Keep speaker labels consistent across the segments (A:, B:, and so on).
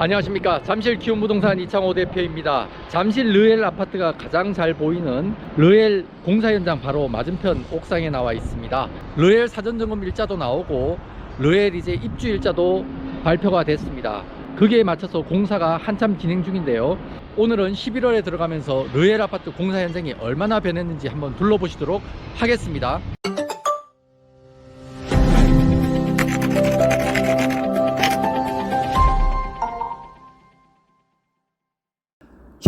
A: 안녕하십니까. 잠실 키움부동산 이창호 대표입니다. 잠실 르엘 아파트가 가장 잘 보이는 르엘 공사 현장 바로 맞은편 옥상에 나와 있습니다. 르엘 사전점검 일자도 나오고 르엘 이제 입주 일자도 발표가 됐습니다. 그게 맞춰서 공사가 한참 진행 중인데요. 오늘은 11월에 들어가면서 르엘 아파트 공사 현장이 얼마나 변했는지 한번 둘러보시도록 하겠습니다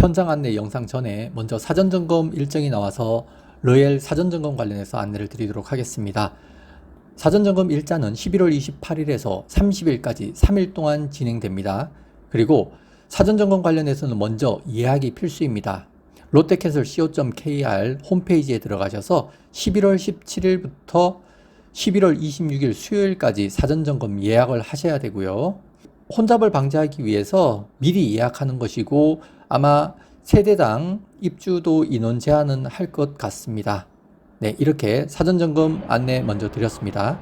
A: 현장 안내 영상 전에 먼저 사전 점검 일정이 나와서 로엘 사전 점검 관련해서 안내를 드리도록 하겠습니다. 사전 점검 일자는 11월 28일에서 30일까지 3일 동안 진행됩니다. 그리고 사전 점검 관련해서는 먼저 예약이 필수입니다. 롯데캐슬 co.kr 홈페이지에 들어가셔서 11월 17일부터 11월 26일 수요일까지 사전 점검 예약을 하셔야 되고요. 혼잡을 방지하기 위해서 미리 예약하는 것이고 아마 세대당 입주도 인원 제한은 할 것 같습니다. 네, 이렇게 사전 점검 안내 먼저 드렸습니다.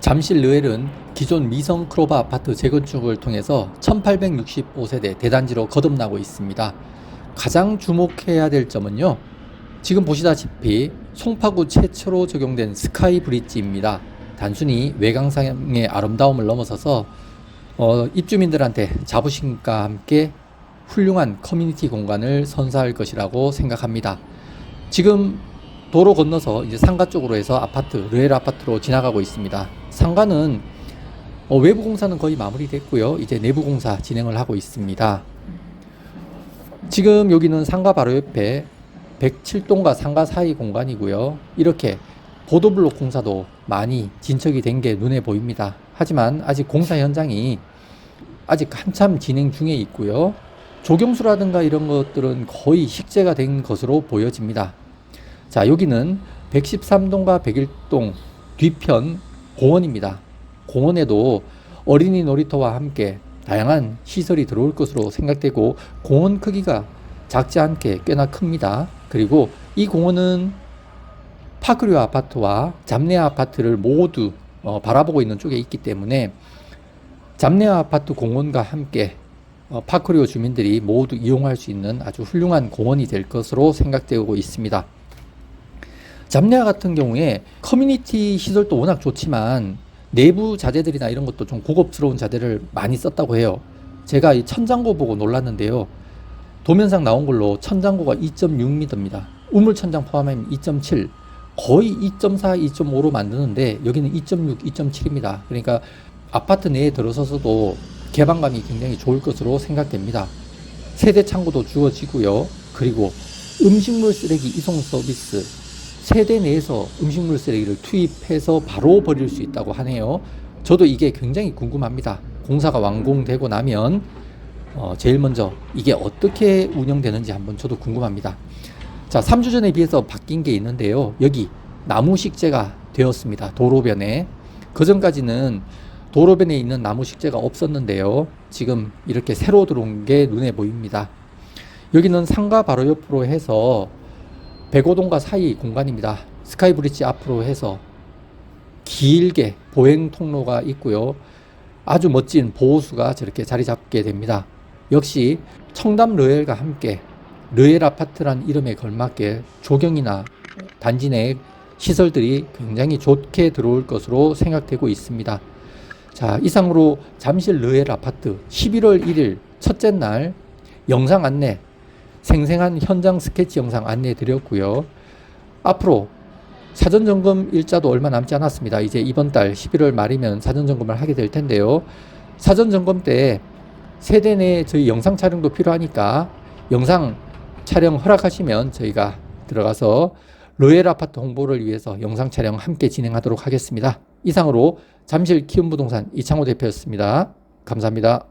A: 잠실 르엘은 기존 미성 크로바 아파트 재건축을 통해서 1865세대 대단지로 거듭나고 있습니다. 가장 주목해야 될 점은요. 지금 보시다시피 송파구 최초로 적용된 스카이 브릿지입니다. 단순히 외관상의 아름다움을 넘어서서 어, 입주민들한테 자부심과 함께 훌륭한 커뮤니티 공간을 선사할 것이라고 생각합니다. 지금 도로 건너서 이제 상가 쪽으로 해서 아파트, 르엘 아파트로 지나가고 있습니다. 상가는 어, 외부 공사는 거의 마무리됐고요. 이제 내부 공사 진행을 하고 있습니다. 지금 여기는 상가 바로 옆에 107동과 상가 사이 공간이고요. 이렇게 보도블록 공사도 많이 진척이 된 게 눈에 보입니다. 하지만 아직 공사 현장이 아직 한참 진행 중에 있고요. 조경수라든가 이런 것들은 거의 식재가 된 것으로 보여집니다. 자, 여기는 113동과 101동 뒤편 공원입니다. 공원에도 어린이 놀이터와 함께 다양한 시설이 들어올 것으로 생각되고 공원 크기가 작지 않게 꽤나 큽니다. 그리고 이 공원은 파크류 아파트와 잡내 아파트를 모두 어, 바라보고 있는 쪽에 있기 때문에 잡내 아파트 공원과 함께 어, 파크리오 주민들이 모두 이용할 수 있는 아주 훌륭한 공원이 될 것으로 생각되고 있습니다. 잡내아 같은 경우에 커뮤니티 시설도 워낙 좋지만 내부 자재들이나 이런 것도 좀 고급스러운 자재를 많이 썼다고 해요. 제가 이 천장고 보고 놀랐는데요. 도면상 나온 걸로 천장고가 2.6m입니다. 우물 천장 포함하면 2.7, 거의 2.4, 2.5로 만드는데 여기는 2.6, 2.7입니다. 그러니까 아파트 내에 들어서서도 개방감이 굉장히 좋을 것으로 생각됩니다. 세대 창고도 주어지고요. 그리고 음식물 쓰레기 이송 서비스 세대 내에서 음식물 쓰레기를 투입해서 바로 버릴 수 있다고 하네요. 저도 이게 굉장히 궁금합니다. 공사가 완공되고 나면 어, 제일 먼저 이게 어떻게 운영되는지 한번 저도 궁금합니다. 자, 3주 전에 비해서 바뀐 게 있는데요. 여기 나무 식재가 되었습니다. 도로변에. 그 전까지는 도로변에 있는 나무 식재가 없었는데요. 지금 이렇게 새로 들어온 게 눈에 보입니다. 여기는 상가 바로 옆으로 해서 백오동과 사이 공간입니다. 스카이 브릿지 앞으로 해서 길게 보행 통로가 있고요. 아주 멋진 보호수가 저렇게 자리 잡게 됩니다. 역시 청담 르엘과 함께 르엘 아파트란 이름에 걸맞게 조경이나 단지 내 시설들이 굉장히 좋게 들어올 것으로 생각되고 있습니다. 자, 이상으로 잠실 르엘 아파트 11월 1일 첫째 날 영상 안내, 생생한 현장 스케치 영상 안내해 드렸고요. 앞으로 사전 점검 일자도 얼마 남지 않았습니다. 이제 이번 달 11월 말이면 사전 점검을 하게 될 텐데요. 사전 점검 때 세대 내 저희 영상 촬영도 필요하니까 영상 촬영 허락하시면 저희가 들어가서 로엘 아파트 홍보를 위해서 영상 촬영 함께 진행하도록 하겠습니다. 이상으로 잠실 키움부동산 이창호 대표였습니다. 감사합니다.